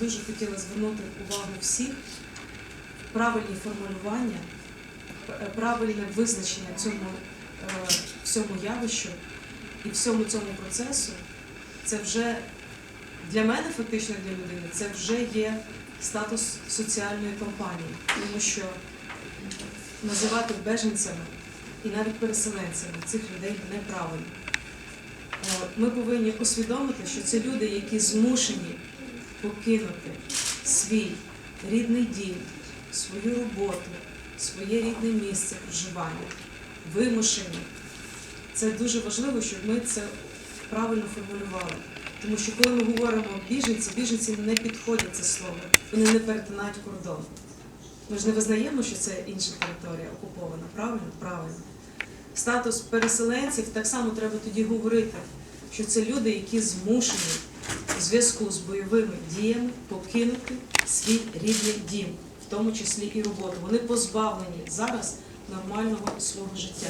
дуже хотіла звернути увагу всіх правильні формулювання, е, правильне визначення цьому е, всьому явищу і всьому цьому процесу. Це вже для мене, фактично для людини, це вже є статус соціальної компанії, тому що називати беженцями і навіть переселенцями цих людей неправильно. Е, Ми повинні усвідомити, що це люди, які змушені покинути свій рідний дім, свою роботу, своє рідне місце проживання, вимушені. Це дуже важливо, щоб ми це правильно формулювали. Тому що коли ми говоримо біженці, біженці не підходять це слово, вони не перетинають кордон. Ми ж не визнаємо, що це інша територія окупована, правильно? Правильно. Статус переселенців так само треба тоді говорити, що це люди, які змушені у зв'язку з бойовими діями покинути свій рідний дім, в тому числі і роботу. Вони позбавлені зараз нормального свого життя.